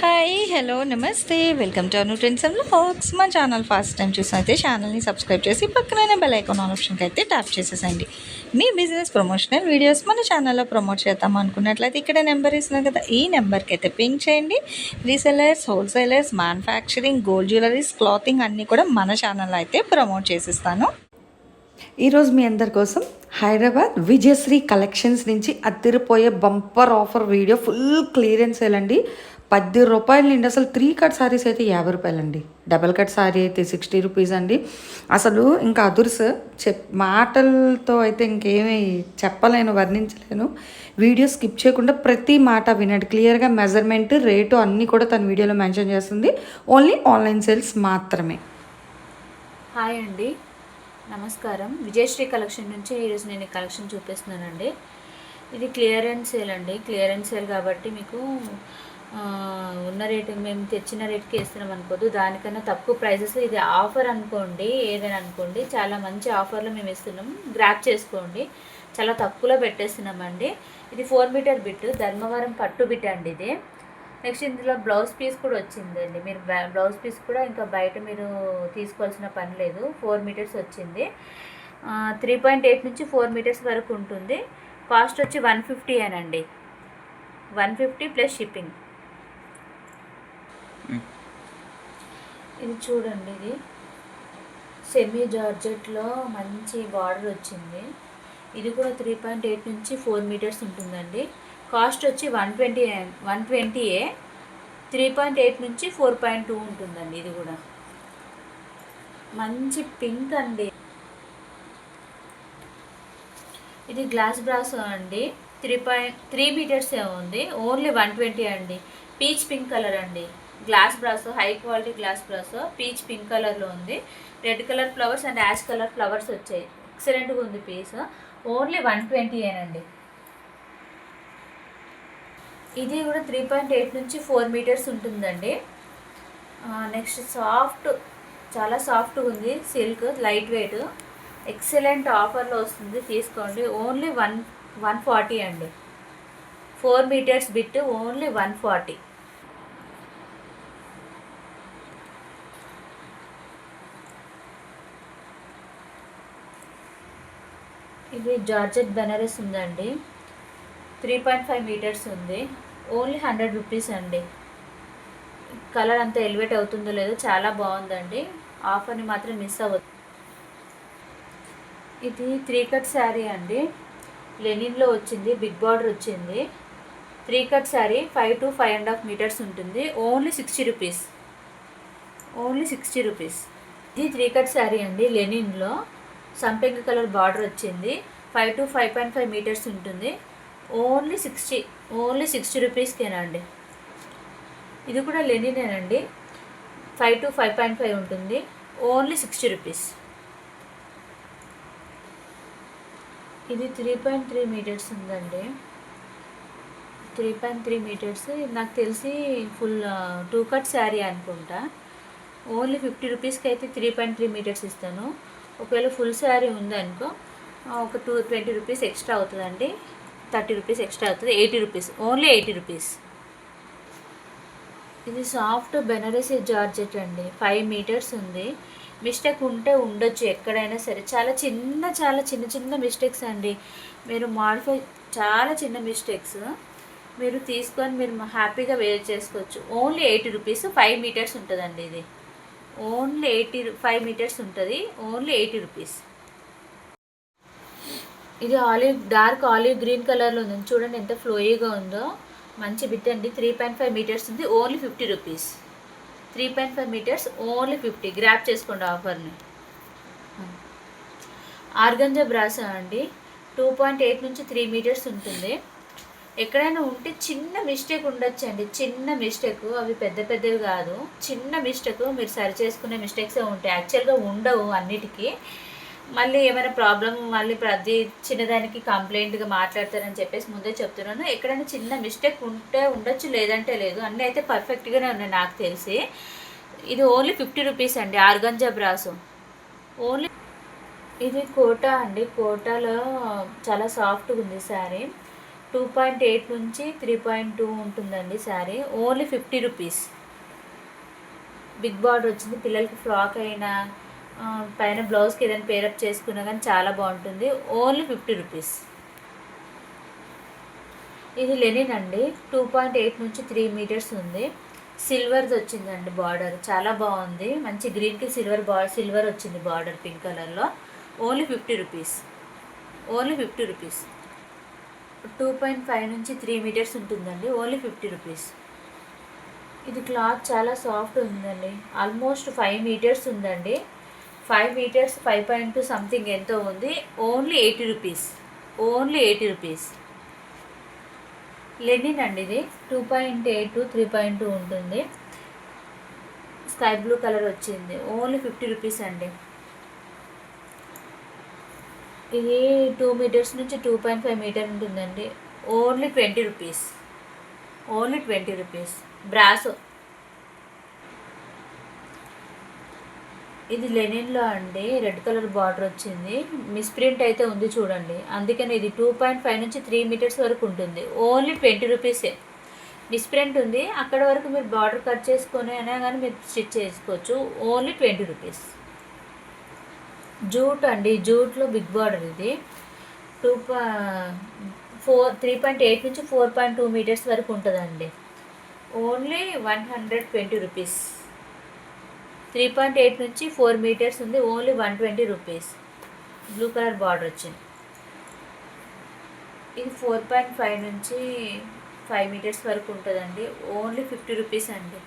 Hi hello నమస్తే welcome to Anu trends and facts మా channel first time చూసినైతే ఛానల్ని సబ్స్క్రైబ్ చేసి పక్కనే బెల్ ఐకాన్ ఆప్షన్కి అయితే ట్యాప్ చేసేసండి మీ బిజినెస్ ప్రమోషనల్ వీడియోస్ మన ఛానల్లో ప్రమోట్ చేద్దాం అనుకున్నట్లయితే ఇక్కడ నెంబర్ ఇస్తున్నాం కదా ఈ నెంబర్కి అయితే పింక్ చేయండి. Resellers wholesalers manufacturing gold jewelleries clothing అన్నీ కూడా మన ఛానల్లో అయితే ప్రమోట్ చేసిస్తాను. ఈరోజు మీ అందరి కోసం హైదరాబాద్ విజయశ్రీ కలెక్షన్స్ నుంచి అత్తిరిపోయే bumper offer video full clearance సేలండి పది రూపాయలు నుండి అసలు త్రీ కట్ సారీస్ అయితే యాభై రూపాయలండి. డబల్ కట్ సారీ అయితే సిక్స్టీ రూపీస్ అండి. అసలు ఇంకా అదుర్స్ చెప్ మాటలతో అయితే ఇంకేమీ చెప్పలేను వర్ణించలేను. వీడియో స్కిప్ చేయకుండా ప్రతి మాట వినండి. క్లియర్గా మెజర్మెంట్ రేటు అన్నీ కూడా తన వీడియోలో మెన్షన్ చేస్తుంది. ఓన్లీ ఆన్లైన్ సేల్స్ మాత్రమే. హాయ్ అండి. నమస్కారం. విజయశ్రీ కలెక్షన్ నుంచి ఈరోజు నేను కలెక్షన్ చూపిస్తున్నానండి. ఇది క్లియరెన్స్ సేల్ అండి. క్లియరెన్స్ సేల్ కాబట్టి మీకు ఉన్న రేటు మేము తెచ్చిన రేట్కి ఇస్తున్నాం అనుకోదు దానికన్నా తక్కువ ప్రైజెస్ ఇది ఆఫర్ అనుకోండి ఏదైనా అనుకోండి చాలా మంచి ఆఫర్లో మేము ఇస్తున్నాం. గ్రాప్ చేసుకోండి. చాలా తక్కువలో పెట్టేస్తున్నామండి. ఇది ఫోర్ మీటర్ బిట్ ధర్మవరం పట్టు బిట్ అండి ఇది. నెక్స్ట్ ఇందులో బ్లౌజ్ పీస్ కూడా వచ్చిందండి. మీరు బ్లౌజ్ పీస్ కూడా ఇంకా బయట మీరు తీసుకోవాల్సిన పని లేదు. ఫోర్ మీటర్స్ వచ్చింది. త్రీ పాయింట్ ఎయిట్ నుంచి ఫోర్ మీటర్స్ వరకు ఉంటుంది. కాస్ట్ వచ్చి వన్ ఫిఫ్టీ అనండి. వన్ ఫిఫ్టీ ప్లస్ షిప్పింగ్ ఇది చూడండి ఇది సెమీ జార్జెట్లో మంచి బార్డర్ వచ్చింది. ఇది కూడా త్రీ పాయింట్ ఎయిట్ నుంచి ఫోర్ మీటర్స్ ఉంటుందండి. కాస్ట్ వచ్చి వన్ ట్వంటీ వన్ ట్వంటీయే త్రీ పాయింట్ ఎయిట్ నుంచి ఫోర్ పాయింట్ టూ ఉంటుందండి ఇది కూడా. మంచి పింక్ అండి. ఇది గ్లాస్ బ్రాస్ అండి. త్రీ పాయింట్ త్రీ మీటర్స్ ఉంది. ఓన్లీ వన్ ట్వంటీ అండి. పీచ్ పింక్ కలర్ అండి. Glass brass high quality glass brass peach pink కలర్లో ఉంది. Red colour flowers and ash colour flowers వచ్చాయి. ఎక్సలెంట్గా ఉంది పీస్. ఓన్లీ వన్ ట్వంటీ అండి ఇది కూడా త్రీ పాయింట్ ఎయిట్ నుంచి ఫోర్ మీటర్స్ ఉంటుందండి. నెక్స్ట్ సాఫ్ట్ చాలా సాఫ్ట్గా ఉంది. Silk light weight. ఎక్సలెంట్ ఆఫర్లో వస్తుంది తీసుకోండి. ఓన్లీ వన్ వన్ ఫార్టీ అండి. Four metres bit only one forty. ఇది జార్జెట్ బెనరస్ ఉందండి. త్రీ పాయింట్ ఫైవ్ మీటర్స్ ఉంది. ఓన్లీ హండ్రెడ్ రూపీస్ అండి. కలర్ అంతా ఎలివేట్ అవుతుందో లేదో చాలా బాగుందండి. ఆఫర్ని మాత్రం మిస్ అవ్వద్దు. ఇది త్రీ కట్ శారీ అండి. లెనిన్లో వచ్చింది బిగ్ బార్డర్ వచ్చింది. Three cut saree five to five and half metres ఉంటుంది. Only sixty rupees. Only sixty rupees. ఇది త్రీ కట్ శారీ అండి లెనిన్లో. సంపెంగ కలర్ బార్డర్ వచ్చింది. Five to five point five metres ఉంటుంది. ఓన్లీ సిక్స్టీ ఓన్లీ సిక్స్టీ రూపీస్కేనండి ఇది కూడా లెనినేనండి. Five to five point five ఉంటుంది. Only sixty rupees. ఇది త్రీ పాయింట్ త్రీ మీటర్స్ ఉందండి. Three point three metres. నాకు తెలిసి ఫుల్ టూ కట్ శారీ అనుకుంటా. ఓన్లీ ఫిఫ్టీ రూపీస్కి అయితే త్రీ పాయింట్ త్రీ మీటర్స్ ఇస్తాను. ఒకవేళ ఫుల్ శారీ ఉందనుకో ఒక టూ ట్వంటీ రూపీస్ ఎక్స్ట్రా అవుతుందండి. థర్టీ రూపీస్ ఎక్స్ట్రా అవుతుంది. Eighty rupees. Only eighty rupees. ఇది సాఫ్ట్ బెనారసీ జార్జెట్ అండి. ఫైవ్ మీటర్స్ ఉంది. మిస్టేక్ ఉంటే ఉండొచ్చు ఎక్కడైనా సరే. చాలా చిన్న చాలా చిన్న చిన్న మిస్టేక్స్ అండి. మీరు మాడిఫై చాలా చిన్న మిస్టేక్స్. మీరు తీసుకొని మీరు హ్యాపీగా వేర్ చేసుకోవచ్చు. Only eighty rupees. Five metres ఉంటుందండి ఇది. ఓన్లీ ఎయిటీ ఫైవ్ మీటర్స్ ఉంటుంది. Only eighty rupees. ఇది ఆలివ్ డార్క్ ఆలివ్ గ్రీన్ కలర్లో ఉంది. చూడండి ఎంత ఫ్లోయీగా ఉందో. మంచి బిట్ అండి. త్రీ పాయింట్ ఫైవ్ మీటర్స్ ఉంది. Only fifty rupees. Three point five metres only fifty. Grab చేసుకోండి ఆఫర్ని. ఆర్గంజా బ్రాసా అండి. టూ పాయింట్ ఎయిట్ నుంచి త్రీ మీటర్స్ ఉంటుంది. ఎక్కడైనా ఉంటే చిన్న మిస్టేక్ ఉండొచ్చండి. చిన్న మిస్టేక్ అవి పెద్ద పెద్దవి కాదు. చిన్న మిస్టేక్ మీరు సరి చేసుకునే మిస్టేక్సే ఉంటాయి. యాక్చువల్గా ఉండవు అన్నిటికీ. మళ్ళీ ఏమైనా ప్రాబ్లం మళ్ళీ ప్రతి చిన్నదానికి కంప్లైంట్గా మాట్లాడతారని చెప్పేసి ముందే చెప్తున్నాను. ఎక్కడైనా చిన్న మిస్టేక్ ఉంటే ఉండొచ్చు లేదంటే లేదు. అన్నీ అయితే పర్ఫెక్ట్గానే ఉన్నాయి నాకు తెలిసి. ఇది ఓన్లీ ఫిఫ్టీ రూపీస్ అండి. Organza brass. ఓన్లీ ఇది కోటా అండి. కోటాలో చాలా సాఫ్ట్గా ఉంది శారీ టూ పాయింట్ ఎయిట్ నుంచి త్రీ పాయింట్ టూ ఉంటుందండి saree. Only fifty rupees big border వచ్చింది. పిల్లలకి ఫ్రాక్ అయినా పైన బ్లౌజ్కి ఏదైనా పేరప్ చేసుకున్నా కానీ చాలా బాగుంటుంది. ఓన్లీ ఫిఫ్టీ రూపీస్ ఇది లెనిన్ అండి. టూ పాయింట్ ఎయిట్ నుంచి త్రీ మీటర్స్ ఉంది. సిల్వర్ది వచ్చిందండి బార్డర్ చాలా బాగుంది. మంచి గ్రీన్కి సిల్వర్ బా సిల్వర్ వచ్చింది బార్డర్ పింక్ కలర్లో only fifty rupees only fifty rupees two point five నుంచి త్రీ మీటర్స్ ఉంటుందండి. ఓన్లీ ఫిఫ్టీ రూపీస్ ఇది క్లాత్ చాలా సాఫ్ట్ ఉందండి. ఆల్మోస్ట్ ఫైవ్ మీటర్స్ ఉందండి. Five metres five point two something ఎంతో ఉంది. Only eighty rupees only eighty rupees linen అండి ఇది. Two point eight to three point two ఉంటుంది. స్కై బ్లూ కలర్ వచ్చింది. ఓన్లీ ఫిఫ్టీ రూపీస్ అండి. ఇది టూ మీటర్స్ నుంచి టూ పాయింట్ ఫైవ్ మీటర్ ఉంటుందండి. Only twenty rupees only twenty rupees brasso ఇది లెనిన్లో అండి. రెడ్ కలర్ బార్డర్ వచ్చింది. మిస్ప్రింట్ అయితే ఉంది చూడండి. అందుకని ఇది టూ పాయింట్ ఫైవ్ నుంచి త్రీ మీటర్స్ వరకు ఉంటుంది. ఓన్లీ ట్వంటీ రూపీసే మిస్ప్రింట్ ఉంది. అక్కడ వరకు మీరు బార్డర్ కట్ చేసుకొని అయినా కానీ మీరు స్టిచ్ చేసుకోవచ్చు. ఓన్లీ ట్వంటీ రూపీస్ జూట్ అండి జూట్లో బిగ్ బార్డర్ ఇది. Two four three point eight నుంచి ఫోర్ పాయింట్ టూ మీటర్స్ వరకు ఉంటుందండి. Only one hundred twenty rupees. Three point eight నుంచి ఫోర్ మీటర్స్ ఉంది only one twenty rupees. Blue colour border వచ్చింది. ఇది ఫోర్ పాయింట్ ఫైవ్ నుంచి five metres వరకు ఉంటుందండి. ఓన్లీ ఫిఫ్టీ రూపీస్ అండి.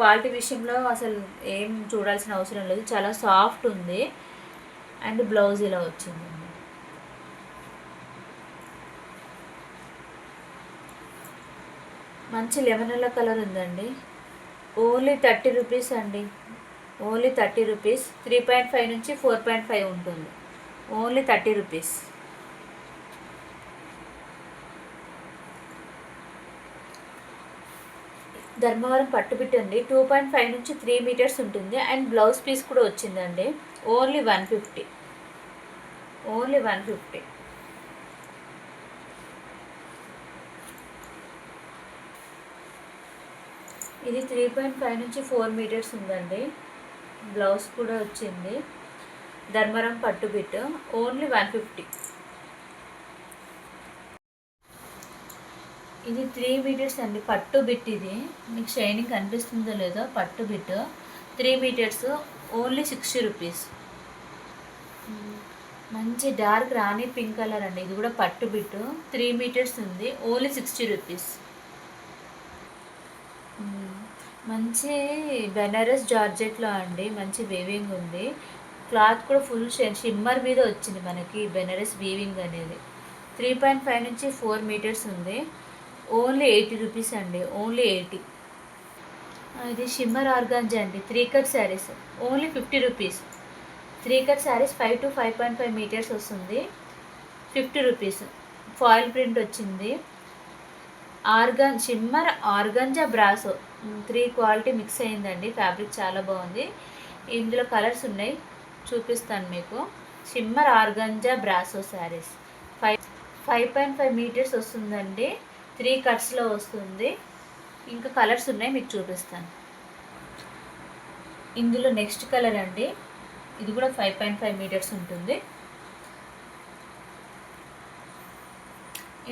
క్వాలిటీ విషయంలో అసలు ఏం చూడాల్సిన అవసరం లేదు. చాలా సాఫ్ట్ ఉంది. అండ్ బ్లౌజ్ ఇలా వచ్చింది. మంచి లెమన్ కలర్ ఉందండి. ఓన్లీ థర్టీ రూపీస్ అండి. Only thirty rupees. Three point five నుంచి ఫోర్ పాయింట్ ఫైవ్ ఉంటుంది. Only thirty rupees. ధర్మవరం పట్టుబిట్ అండి టూ పాయింట్ ఫైవ్ నుంచి త్రీ మీటర్స్ ఉంటుంది. అండ్ బ్లౌజ్ పీస్ కూడా వచ్చిందండి. Only one fifty only one fifty ఇది త్రీ పాయింట్ ఫైవ్ నుంచి ఫోర్ మీటర్స్ ఉందండి. బ్లౌజ్ కూడా వచ్చింది. ధర్మరం పట్టుబిట్ ఓన్లీ వన్ ఫిఫ్టీ ఇది త్రీ మీటర్స్ అండి. పట్టు బిట్ ఇది. మీకు షైనింగ్ కనిపిస్తుందో లేదో పట్టు bit. Three metres only sixty rupees మంచి డార్క్ రాణి పింక్ కలర్ అండి. ఇది కూడా పట్టు బిట్. త్రీ మీటర్స్ ఉంది. Only sixty rupees. మంచి బెనారస్ జార్జెట్లో అండి. మంచి వేవింగ్ ఉంది. క్లాత్ కూడా ఫుల్ షిమ్మర్ మీద వచ్చింది మనకి బెనారస్ వీవింగ్ అనేది. త్రీ పాయింట్ ఫైవ్ నుంచి ఫోర్ మీటర్స్ ఉంది. ఓన్లీ ఎయిటీ రూపీస్ అండి ఓన్లీ ఎయిటీ. ఇది షిమ్మర్ ఆర్గాన్జా అండి three cut saris only fifty rupees. Three cut saris five to five point five metres వస్తుంది ఫిఫ్టీ రూపీస్. ఫాయిల్ ప్రింట్ వచ్చింది. Organ shimmer organza brasso three quality mix అయిందండి fabric చాలా బాగుంది. ఇందులో colours ఉన్నాయి చూపిస్తాను మీకు. Shimmer organza brasso saris five five point five metres వస్తుందండి. త్రీ కట్స్లో వస్తుంది. ఇంకా కలర్స్ ఉన్నాయి మీకు చూపిస్తాను. ఇందులో నెక్స్ట్ కలర్ అండి. ఇది కూడా ఫైవ్ పాయింట్ ఫైవ్ మీటర్స్ ఉంటుంది.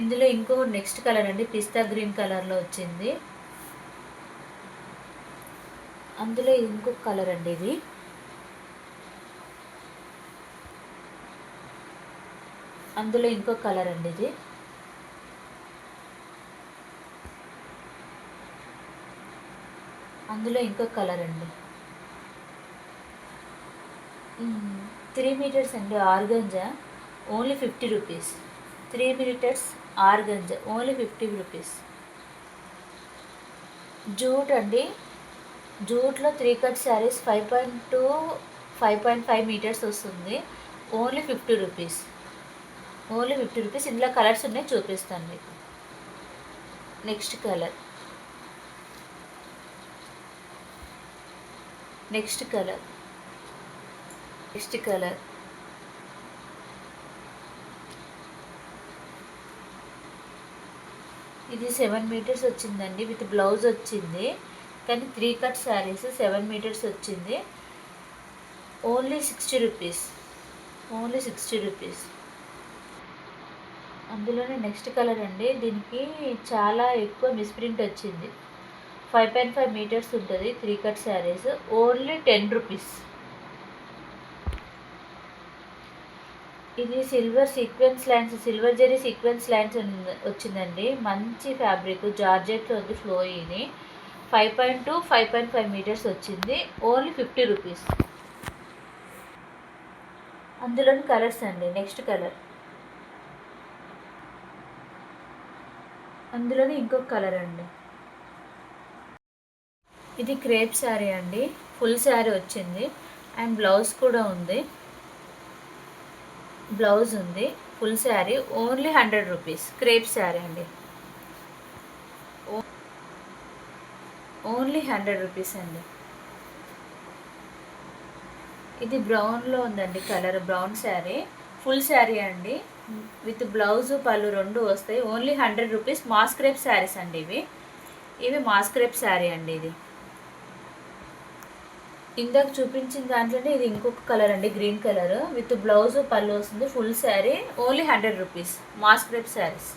ఇందులో ఇంకో నెక్స్ట్ కలర్ అండి పిస్తా గ్రీన్ కలర్లో వచ్చింది. అందులో ఇంకొక కలర్ అండి ఇది. అందులో ఇంకొక కలర్ అండి ఇది. అందులో ఇంకొక కలర్ అండి. త్రీ మీటర్స్ అండి organza only fifty rupees three metres organza only fifty rupees jute అండి. జూట్లో three cut saris five point two five point five metres వస్తుంది. Only fifty rupees only fifty rupees ఇందులో colours ఉన్నాయి చూపిస్తాను మీకు. Next colour next colour. Next colour. ఇది seven metres వచ్చిందండి with blouse వచ్చింది. కానీ three cut saris seven metres వచ్చింది. Only sixty rupees. Only sixty rupees. అందులోనే నెక్స్ట్ కలర్ అండి. దీనికి చాలా ఎక్కువ మిస్ప్రింట్ వచ్చింది. ఫైవ్ పాయింట్ ఫైవ్ మీటర్స్ ఉంటుంది three cut saris only ten rupees ఇది silver sequence lines silver zari sequence lines వచ్చిందండి. మంచి ఫ్యాబ్రిక్ జార్జెట్లో ఉంది ఫ్లో ఇది five point two five point five metres వచ్చింది. ఓన్లీ ఫిఫ్టీ రూపీస్ అందులోని కలర్స్ అండి నెక్స్ట్ కలర్ అందులోని ఇంకొక కలర్ అండి. ఇది క్రేప్ శారీ అండి. ఫుల్ శారీ వచ్చింది. అండ్ బ్లౌజ్ కూడా ఉంది. బ్లౌజ్ ఉంది. Full sari. Only hundred rupees. Crepe sari అండి. ఓన్లీ హండ్రెడ్ రూపీస్ అండి. ఇది బ్రౌన్లో ఉందండి colour. Brown sari. Full sari అండి. విత్ బ్లౌజ్ పళ్ళు రెండు వస్తాయి. Only hundred rupees moss crepe saris అండి ఇవి. ఇవి మాస్క్రేప్ శారీ అండి ఇది. ఇందాక చూపించిన దాంట్లోనే ఇది ఇంకొక కలర్ అండి గ్రీన్ కలర్. విత్ బ్లౌజ్ పళ్ళు వస్తుంది full sari only hundred rupees moss crepe saris.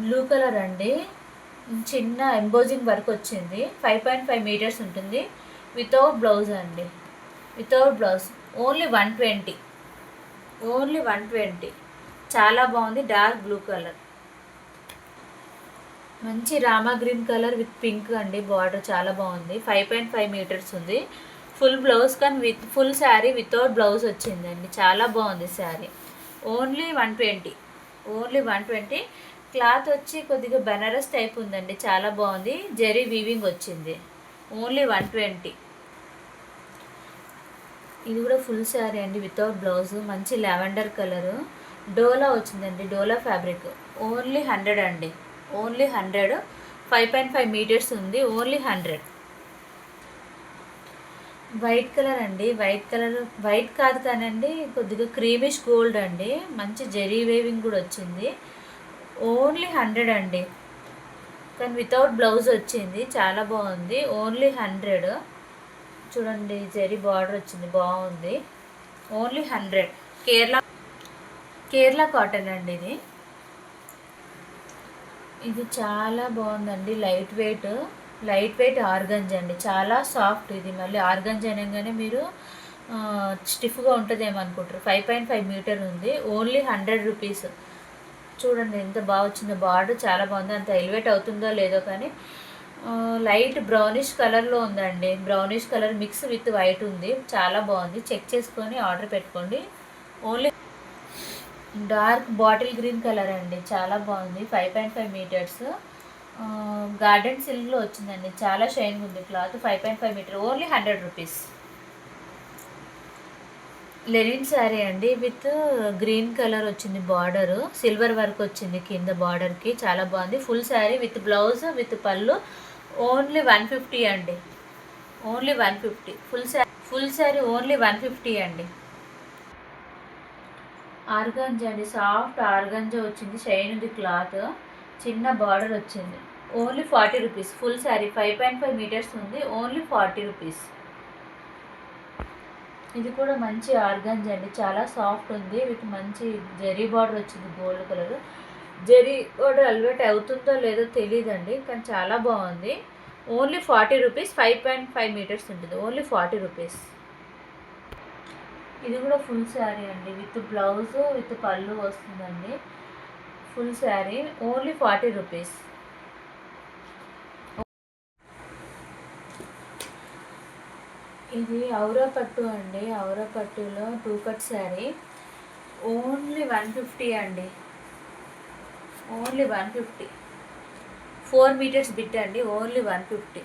Blue colour అండి. చిన్న ఎంబోజింగ్ వర్క్ వచ్చింది. ఫైవ్ పాయింట్ ఫైవ్ మీటర్స్ ఉంటుంది. వితౌట్ బ్లౌజ్ అండి. Without blouse only one twenty only one twenty చాలా బాగుంది డార్క్ బ్లూ కలర్. మంచి రామా గ్రీన్ కలర్ విత్ పింక్ అండి బార్డర్ చాలా బాగుంది. ఫైవ్ పాయింట్ ఫైవ్ మీటర్స్ ఉంది. ఫుల్ బ్లౌజ్ కానీ with full sari without blouse వచ్చిందండి. చాలా బాగుంది sari. Only one twenty. Only one twenty. Cloth వచ్చి కొద్దిగా బెనారస్ టైప్ ఉందండి. చాలా బాగుంది. జెరీ వీవింగ్ వచ్చింది. Only one twenty. ఇది కూడా ఫుల్ శారీ అండి వితౌట్ బ్లౌజ్. మంచి లావెండర్ కలరు. డోలా వచ్చిందండి డోలా ఫ్యాబ్రిక్. ఓన్లీ హండ్రెడ్ అండి. Only hundred. Five point five metres ఉంది ఓన్లీ హండ్రెడ్. వైట్ కలర్ అండి వైట్ కలర్ వైట్ కాదు కానండి కొద్దిగా క్రీమిష్ గోల్డ్ అండి మంచి జెరీ వేవింగ్ కూడా వచ్చింది. ఓన్లీ హండ్రెడ్ అండి. కానీ వితౌట్ బ్లౌజ్ వచ్చింది చాలా బాగుంది ఓన్లీ హండ్రెడ్. చూడండి జెరీ బార్డర్ వచ్చింది బాగుంది. Only hundred. Kerala Kerala cotton అండి ఇది. ఇది చాలా బాగుందండి light weight. Light weight organza అండి. చాలా సాఫ్ట్ ఇది. మళ్ళీ ఆర్గంజ్ అనగానే మీరు స్టిఫ్గా ఉంటుందేమో అనుకుంటారు. ఫైవ్ పాయింట్ ఫైవ్ మీటర్ ఉంది. Only hundred rupees. చూడండి ఎంత బాగా వచ్చిందో. బార్డర్ చాలా బాగుంది. అంత ఎలివేట్ అవుతుందో లేదో కానీ లైట్ బ్రౌనిష్ కలర్లో ఉందండి. Brownish colour mix with white ఉంది. చాలా బాగుంది. చెక్ చేసుకొని ఆర్డర్ పెట్టుకోండి. Only dark bottle green colour అండి. చాలా బాగుంది. Five point five metres. Garden సిల్క్లో వచ్చిందండి. చాలా షైన్ ఉంది cloth. Five point five metre. Only hundred rupees. Linen sari అండి. విత్ గ్రీన్ కలర్ వచ్చింది బార్డర్. సిల్వర్ వర్క్ వచ్చింది కింద బార్డర్కి. చాలా బాగుంది. Full sari with blouse with పళ్ళు. ఓన్లీ వన్ ఫిఫ్టీ అండి. Only one fifty. Full sari full sari only one fifty అండి. ఆర్గంజ అండి. సాఫ్ట్ ఆర్గంజ వచ్చింది. షైన్ ఉంది క్లాత్. చిన్న బార్డర్ వచ్చింది. Only forty rupees. Full sari. Five point five metres ఉంది. Only forty rupees. ఇది కూడా మంచి ఆర్గంజా అండి. చాలా సాఫ్ట్ ఉంది. విత్ మంచి జరీ బార్డర్ వచ్చింది. Gold colour. జరీ బార్డర్ అల్వేట్ అవుతుందో లేదో తెలియదండి కానీ చాలా బాగుంది. Only forty rupees. Five point five metres ఉంటుంది. Only forty rupees. ఇది కూడా ఫుల్ శారీ అండి. విత్ బ్లౌజ్ విత్ పళ్ళు వస్తుందండి. Full sari. Only forty rupees. ఇది ఔరా పట్టు అండి. ఔరా పట్టులో two cut sari. Only one fifty అండి. Only one fifty. Four metres bit అండి. Only one fifty.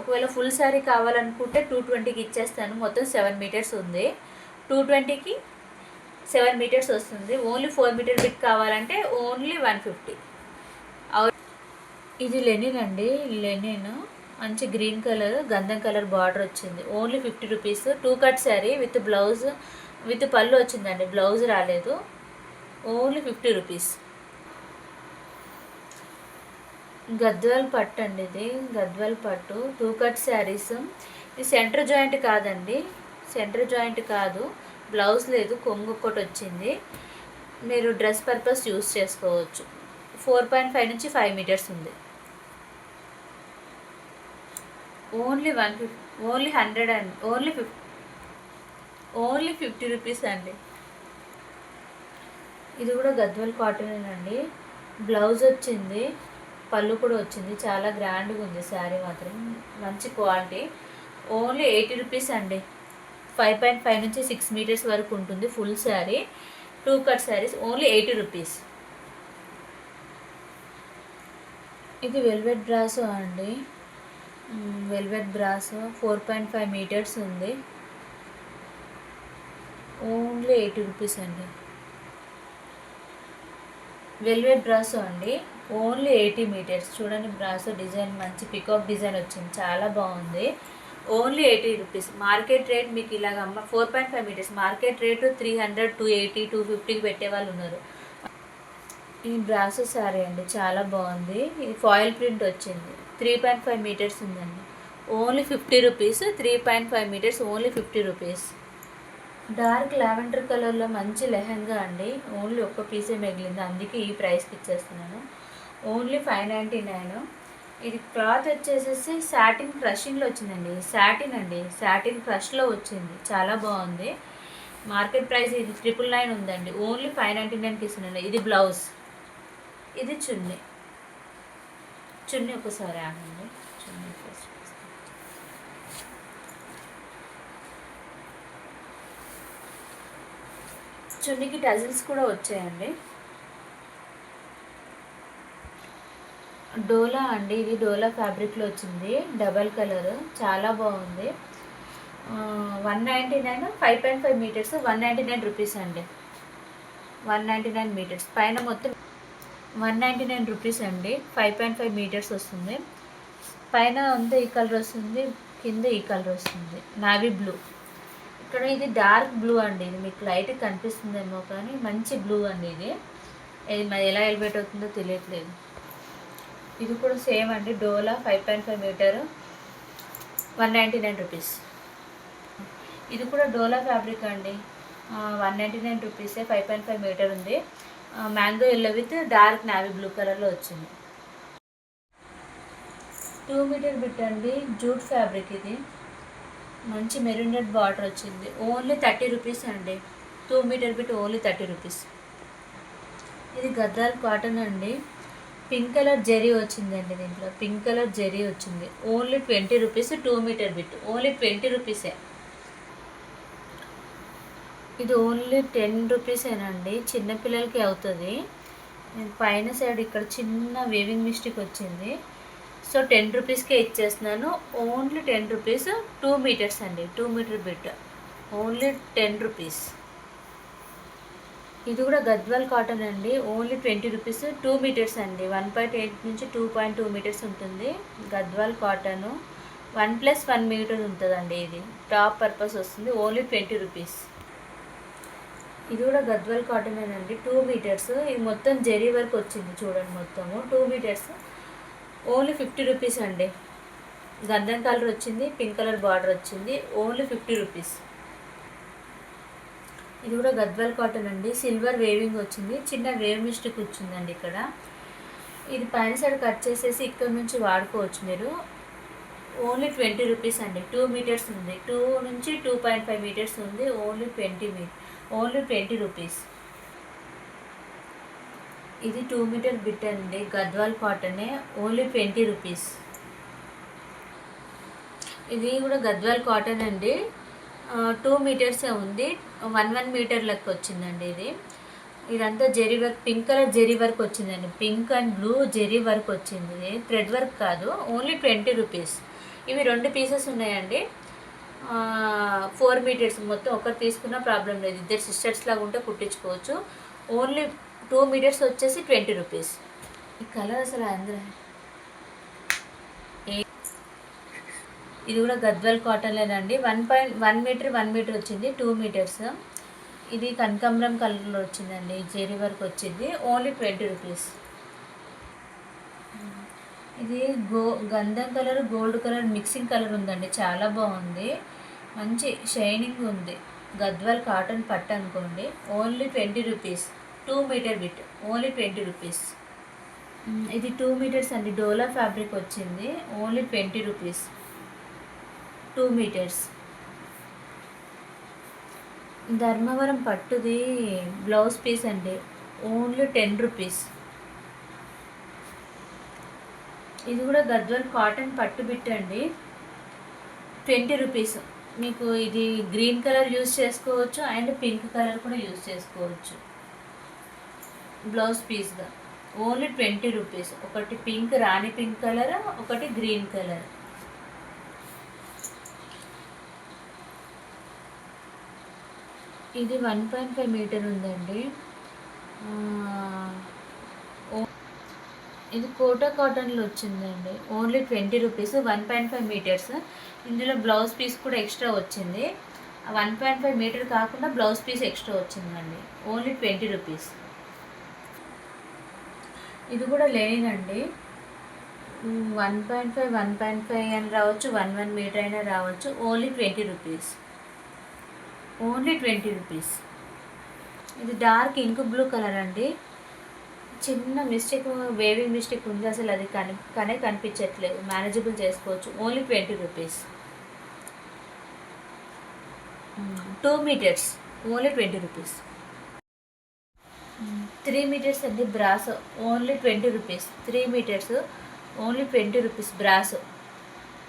ఒకవేళ ఫుల్ శారీ కావాలనుకుంటే టూ ట్వంటీకి ఇచ్చేస్తాను. మొత్తం సెవెన్ మీటర్స్ ఉంది. టూ ట్వంటీకి సెవెన్ మీటర్స్ వస్తుంది. ఓన్లీ ఫోర్ మీటర్ బిట్ కావాలంటే ఓన్లీ వన్ ఫిఫ్టీ. ఇది లెనిన్ అండి. లెనిన్ మంచి గ్రీన్ కలర్ గంధం కలర్ బార్డర్ వచ్చింది. Only fifty rupees. Two cut sari with blouse with పళ్ళు వచ్చిందండి. బ్లౌజ్ రాలేదు. Only fifty rupees. గద్వాల్ పట్టు అండి ఇది. గద్వాల్ పట్టు. Two cut saris. ఇది సెంటర్ జాయింట్ కాదండి. సెంటర్ జాయింట్ కాదు బ్లౌజ్ లేదు కొంగు ఒకటి వచ్చింది. మీరు డ్రెస్ పర్పస్ యూస్ చేసుకోవచ్చు. ఫోర్ పాయింట్ ఫైవ్ నుంచి ఫైవ్ మీటర్స్ ఉంది. Only one fifty only hundred and only fifty only fifty rupees అండి. ఇది కూడా గద్వల్ కాటన్ అండి బ్లౌజ్ వచ్చింది పళ్ళు కూడా వచ్చింది. చాలా గ్రాండ్గా ఉంది శారీ మాత్రం. మంచి క్వాలిటీ. ఓన్లీ ఎయిటీ రూపీస్ అండి. ఫైవ్ పాయింట్ ఫైవ్ నుంచి సిక్స్ మీటర్స్ వరకు ఉంటుంది full sari. Two cut saris only eighty rupees. ఇది వెల్వెట్ బ్రాసో అండి. Velvet brasso. Four point five metres ఉంది. ఓన్లీ ఎయిటీ రూపీస్ అండి. వెల్వెట్ బ్రాసో అండి. Only eighty metres. చూడండి బ్రాసో డిజైన్ మంచి పికాక్ డిజైన్ వచ్చింది. చాలా బాగుంది. Only eighty rupees. Market rate మీకు ఇలాగ అమ్మ four point five metres. Market rate three hundred two eighty two ఫిఫ్టీకి పెట్టే వాళ్ళు ఉన్నారు. ఈ బ్రాసో శారీ అండి చాలా బాగుంది. ఇది ఫాయిల్ ప్రింట్ వచ్చింది. త్రీ పాయింట్ ఫైవ్ మీటర్స్ ఉందండి. Only fifty rupees three point five metres only fifty rupees. Dark lavender కలర్లో మంచి లెహంగా అండి. ఓన్లీ ఒక్క పీసే మిగిలింది. అందుకే ఈ ప్రైస్కి ఇచ్చేస్తున్నాను. Only five ninety nine. ఇది క్లాత్ వచ్చేసేసి సాటిన్ క్రషింగ్లో వచ్చిందండి. సాటిన్ అండి. సాటిన్ క్రష్లో వచ్చింది. చాలా బాగుంది. మార్కెట్ ప్రైస్ ఇది ట్రిపుల్ నైన్ ఉందండి. ఓన్లీ ఫైవ్ నైంటీ నైన్కి ఇస్తుందండి. ఇది బ్లౌజ్. ఇది చున్నీ. చున్నీ ఒకసారి ఆగండి చున్నీ చున్నీకి టజిల్స్ కూడా వచ్చాయండి. డోలా అండి ఇది డోలా ఫ్యాబ్రిక్లో వచ్చింది డబల్ కలర్ చాలా బాగుంది. One ninety nine five point five metres one ninety nine rupees అండి. వన్ నైంటీ నైన్ మీటర్స్ పైన మొత్తం వన్ నైంటీ నైన్ రూపీస్ అండి ఫైవ్ పాయింట్ ఫైవ్ మీటర్స్ వస్తుంది. పైన అంతా ఈ కలర్ వస్తుంది కింద ఈ కలర్ వస్తుంది నావీ బ్లూ. ఇక్కడ ఇది డార్క్ బ్లూ అండి ఇది మీకు లైట్ కనిపిస్తుందేమో కానీ మంచి బ్లూ అండి ఇది. ఇది ఎలా ఎలివేట్ అవుతుందో తెలియట్లేదు. ఇది కూడా సేమ్ అండి. డోలా five point five metre. One ninety nine rupees. ఇది కూడా డోలా ఫ్యాబ్రిక్ అండి. వన్ నైంటీ నైన్ రూపీసే ఫైవ్ పాయింట్ ఫైవ్ మీటర్ ఉంది. Mango yellow with dark navy blue కలర్లో వచ్చింది. టూ మీటర్ బిట్ అండి. జూట్ ఫ్యాబ్రిక్ ఇది. మంచి మెరూన్ బార్డర్ వచ్చింది. ఓన్లీ థర్టీ రూపీస్ అండి. Two metre bit only thirty rupees. ఇది గద్దాల్ కాటన్ అండి. పింక్ కలర్ జరీ వచ్చిందండి దీంట్లో. పింక్ కలర్ జరీ వచ్చింది. Only twenty rupees two metre bit. Only twenty రూపీసే. ఇది ఓన్లీ టెన్ రూపీసేనండి. చిన్నపిల్లలకి అవుతుంది. పైన సైడ్ ఇక్కడ చిన్న వేవింగ్ మిస్టేక్ వచ్చింది. సో టెన్ రూపీస్కే ఇచ్చేస్తున్నాను. Only ten rupees two metres అండి. Two metre bit. Only ten rupees. ఇది కూడా గద్వాల్ కాటన్ అండి. Only twenty rupees two metres అండి. వన్ పాయింట్ ఎయిట్ నుంచి టూ పాయింట్ టూ మీటర్స్ ఉంటుంది Gadwal cotton. One plus one metre ఉంటుందండి ఇది. టాప్ పర్పస్ వస్తుంది. ఓన్లీ ట్వంటీ రూపీస్ ఇది కూడా గద్వాల్ కాటన్ అండి. టూ మీటర్స్ ఇది మొత్తం జెరీ వర్క్ వచ్చింది చూడండి మొత్తము. Two metres only fifty rupees అండి. గంధం కలర్ వచ్చింది. పింక్ కలర్ బార్డర్ వచ్చింది. ఓన్లీ ఫిఫ్టీ రూపీస్ ఇది కూడా గద్వాల్ కాటన్ అండి. సిల్వర్ వేవింగ్ వచ్చింది. చిన్న వేవ్ మిస్టేక్ వచ్చిందండి ఇక్కడ. ఇది పైన సైడ్ కట్ చేసేసి ఇక్కడ నుంచి వాడుకోవచ్చు మీరు. ఓన్లీ ట్వంటీ రూపీస్ అండి. టూ మీటర్స్ ఉంది. టూ నుంచి టూ పాయింట్ ఫైవ్ మీటర్స్ ఉంది. ఓన్లీ ట్వంటీ మీ ఓన్లీ ట్వంటీ రూపీస్. ఇది టూ మీటర్ బిట్ అండి. గద్వాల్ కాటనే ఓన్లీ ట్వంటీ రూపీస్. ఇది కూడా గద్వాల్ కాటన్ అండి. టూ మీటర్సే ఉంది. వన్ వన్ మీటర్ లెక్క వచ్చిందండి ఇది. ఇదంతా zari work pink colour zari work వచ్చిందండి. Pink and blue zari work వచ్చింది. ఇది థ్రెడ్ వర్క్ కాదు ఓన్లీ ట్వంటీ రూపీస్ ఇవి రెండు పీసెస్ ఉన్నాయండి. ఫోర్ మీటర్స్ మొత్తం ఒకరు తీసుకున్న ప్రాబ్లం లేదు. ఇద్దరు సిస్టర్స్ లాగా ఉంటే కుట్టించుకోవచ్చు. ఓన్లీ టూ మీటర్స్ వచ్చేసి ట్వంటీ రూపీస్ ఈ కలర్ అసలు అందరూ ఇది కూడా Gadwal కాటన్లేనండి. One point one metre one metre వచ్చింది. Two metres. ఇది కనకాంబరం కలర్లో వచ్చిందండి. జెరీ వర్క్ వచ్చింది. Only twenty rupees. ఇది గో గంధం colour gold colour mixing colour ఉందండి. చాలా బాగుంది. మంచి షైనింగ్ ఉంది. గద్వాల్ కాటన్ పట్టు అనుకోండి. Only twenty rupees. Two metre bit only twenty rupees. ఇది టూ మీటర్స్ అండి. డోలా ఫ్యాబ్రిక్ వచ్చింది. Only twenty rupees. Two metres. Dharmavaram పట్టుది blouse piece అండి. Only ten rupees. ఇది కూడా గద్వల్ కాటన్ పట్టు బిట్ అండి. Twenty rupees. మీకు ఇది గ్రీన్ కలర్ యూస్ చేసుకోవచ్చు అండ్ పింక్ కలర్ కూడా యూస్ చేసుకోవచ్చు. బ్లౌజ్ పీస్గా. Only twenty rupees. ఒకటి పింక్ రాణి పింక్ కలర్ ఒకటి గ్రీన్ కలర్. ఇది వన్ పాయింట్ ఫైవ్ మీటర్ ఉందండి. ఇది కోటా కాటన్లో వచ్చిందండి. Only twenty rupees one point five meters. ఇందులో బ్లౌజ్ పీస్ కూడా ఎక్స్ట్రా వచ్చింది. వన్ పాయింట్ ఫైవ్ మీటర్ కాకుండా బ్లౌజ్ పీస్ ఎక్స్ట్రా వచ్చిందండి. Only twenty rupees. ఇది కూడా లేనిదండి one point five one point five అని రావచ్చు వన్ వన్ మీటర్ అయినా రావచ్చు. Only twenty rupees. Only twenty rupees. ఇది డార్క్ ఇంక్ బ్లూ కలర్ అండి. చిన్న మిస్టేక్ వేవింగ్ మిస్టేక్ ఉంది అసలు అది కని కనే కనిపించట్లేదు. మేనేజబుల్ చేసుకోవచ్చు. Only twenty rupees. Two meters. Only twenty rupees. Three meters అండి bros. Only twenty rupees. Three meters. Only twenty rupees bros.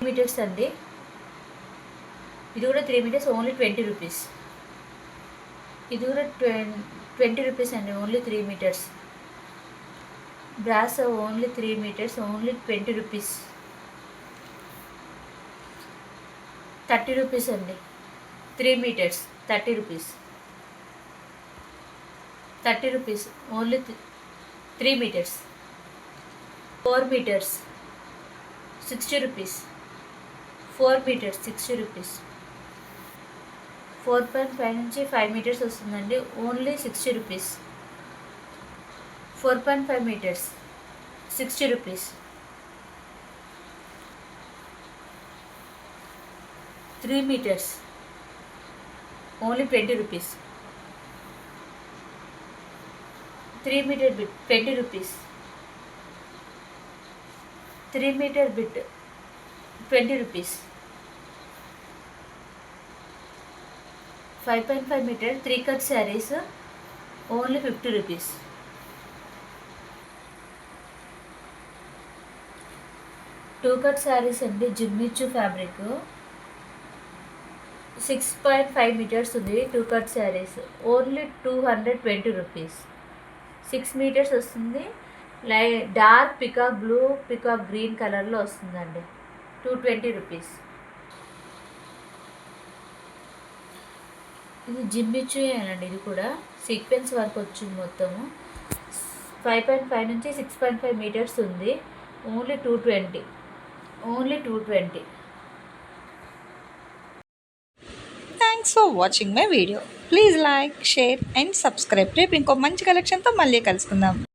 Meters అండి. ఇది కూడా three meters. Only twenty rupees. ఇది కూడా ట్వం ట్వంటీ రూపీస్ అండి only three meters. Bros only three meters only twenty rupees. Thirty rupees అండి. Three meters thirty rupees. Thirty rupees only three meters. Four meters sixty rupees. Four meters sixty rupees. Four point five నుంచి five metres వస్తుందండి. Only sixty rupees four point five meters. Sixty rupees three meters only twenty rupees three meter bit twenty rupees three meter bit twenty rupees five point five meter three cut saris only fifty rupees two cut saris అండి జిమ్మిచ్చు fabric six point five meters ఉంది two cut saris only two hundred twenty rupees six meters వస్తుంది. లై dark peacock blue peacock green కలర్లో వస్తుందండి. Two twenty rupees ఇది జిమ్మిచ్చుయేనండి అండి ఇది కూడా సీక్వెన్స్ వర్క్ వచ్చింది మొత్తము. ఫైవ్ పాయింట్ ఫైవ్ నుంచి సిక్స్ పాయింట్ ఫైవ్ మీటర్స్ ఉంది. Only two twenty. Only two twenty. Thanks for watching my video please like share and subscribe రేపు ఇంకో మంచి కలెక్షన్తో మళ్ళీ కలుసుకుందాం.